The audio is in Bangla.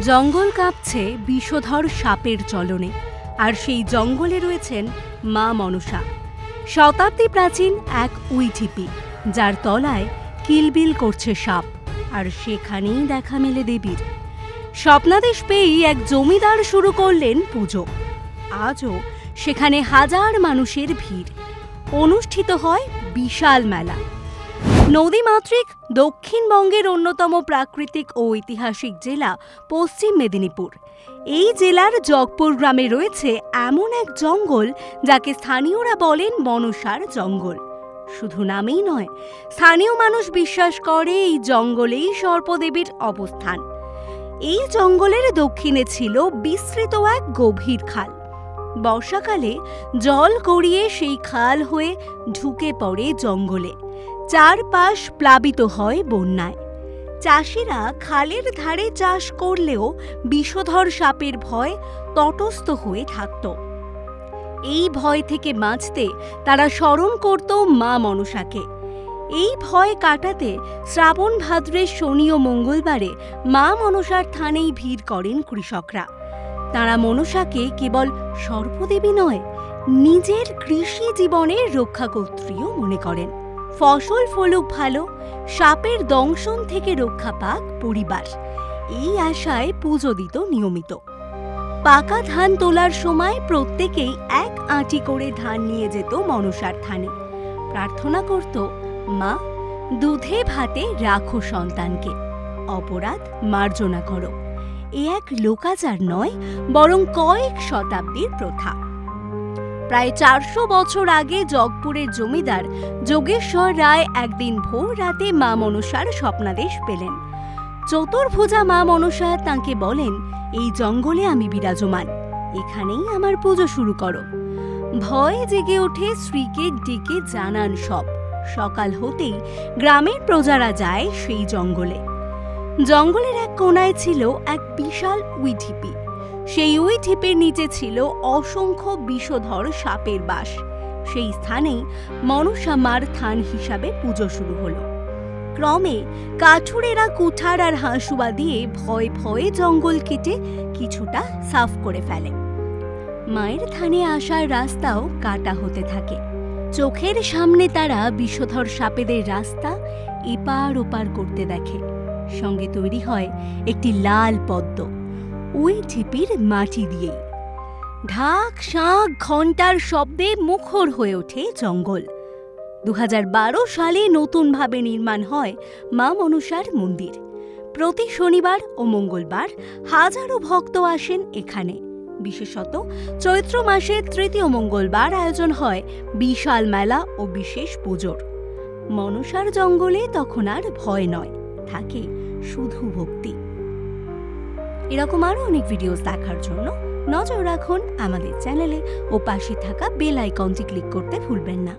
জঙ্গল কাঁপছে বিষধর সাপের চলনে, আর সেই জঙ্গলে রয়েছেন মা মনসা। শতাব্দী প্রাচীন এক উইঠিপি যার তলায় কিলবিল করছে সাপ, আর সেখানেই দেখা মেলে দেবীর। স্বপ্নাদেশ পেয়েই এক জমিদার শুরু করলেন পুজো। আজও সেখানে হাজার মানুষের ভিড়। অনুষ্ঠিত হয় বিশাল মেলা। নদীমাতৃক দক্ষিণবঙ্গের অন্যতম প্রাকৃতিক ও ঐতিহাসিক জেলা পশ্চিম মেদিনীপুর। এই জেলার জগপুর গ্রামে রয়েছে এমন এক জঙ্গল যাকে স্থানীয়রা বলেন মনসার জঙ্গল। শুধু নামেই নয়, স্থানীয় মানুষ বিশ্বাস করে এই জঙ্গলেই সর্পদেবীর অবস্থান। এই জঙ্গলের দক্ষিণে ছিল বিস্তৃত এক গভীর খাল। বর্ষাকালে জল গড়িয়ে সেই খাল হয়ে ঢুকে পড়ে জঙ্গলে। চারপাশ প্লাবিত হয় বন্যায়। চাষিরা খালের ধারে চাষ করলেও বিষধর সাপের ভয় তটস্থ হয়ে থাকত। এই ভয় থেকে বাঁচতে তারা স্মরণ করত মা মনসাকে। এই ভয় কাটাতে শ্রাবণ ভাদ্রের শনি ও মঙ্গলবারে মা মনসার থানেই ভিড় করেন কৃষকরা। তারা মনসাকে কেবল সর্পদেবী নয়, নিজের কৃষি জীবনের রক্ষাকর্ত্রীও মনে করেন। ফসল ফলুক ভালো, সাপের দংশন থেকে রক্ষা পাক পরিবার। এই আশায় পুজো দিত নিয়মিত। পাকা ধান তোলার সময় প্রত্যেকেই এক আঁটি করে ধান নিয়ে যেত মনসার থানে। প্রার্থনা করত, মা, দুধে ভাতে রাখো সন্তানকে, অপরাধ মার্জনা করো। এ এক লোকাচার নয়, বরং কয়েক শতাব্দীর প্রথা। প্রায় চারশো বছর আগে জগপুরের জমিদার যোগেশ্বর রায় একদিন ভোর রাতে মা মনসার স্বপ্নাদেশ পেলেন। চতুর্ভুজা মা মনসা তাঁকে বলেন, এই জঙ্গলে আমি বিরাজমান, এখানেই আমার পুজো শুরু করো। ভয় জেগে ওঠে স্ত্রীকে ডেকে জানান সব। সকাল হতেই গ্রামের প্রজারা যায় সেই জঙ্গলে। জঙ্গলের এক কোনায় ছিল এক বিশাল উইঠিপি। সেই ওই ঢিপের নিচে ছিল অসংখ্য বিষধর সাপের বাস। সেই স্থানেই মনসা মার থান হিসাবে পুজো শুরু হলো। ক্রমে কাঠুরেরা কুঠার আর হাঁসুয়া দিয়ে ভয়ে ভয়ে জঙ্গল কেটে কিছুটা সাফ করে ফেলে। মায়ের থানে আসার রাস্তাও কাটা হতে থাকে। চোখের সামনে তারা বিষধর সাপেদের রাস্তা এপার ওপার করতে দেখে। সঙ্গে তৈরি হয় একটি লাল পদ্ম। ওই ঢিপির মাটি দিয়েই। ঢাক শাঁখ ঘণ্টার শব্দে মুখর হয়ে ওঠে জঙ্গল। দু হাজার বারো সালে নতুনভাবে নির্মাণ হয় মা মনসার মন্দির। প্রতি শনিবার ও মঙ্গলবার হাজারো ভক্ত আসেন এখানে। বিশেষত চৈত্র মাসের তৃতীয় মঙ্গলবার আয়োজন হয় বিশাল মেলা ও বিশেষ পুজোর। মনসার জঙ্গলে তখন আর ভয় নয়, থাকে শুধু ভক্তি। এরকম আরও অনেক ভিডিওস দেখার জন্য নজর রাখুন আমাদের চ্যানেলে ও পাশে থাকা বেল আইকনটি ক্লিক করতে ভুলবেন না।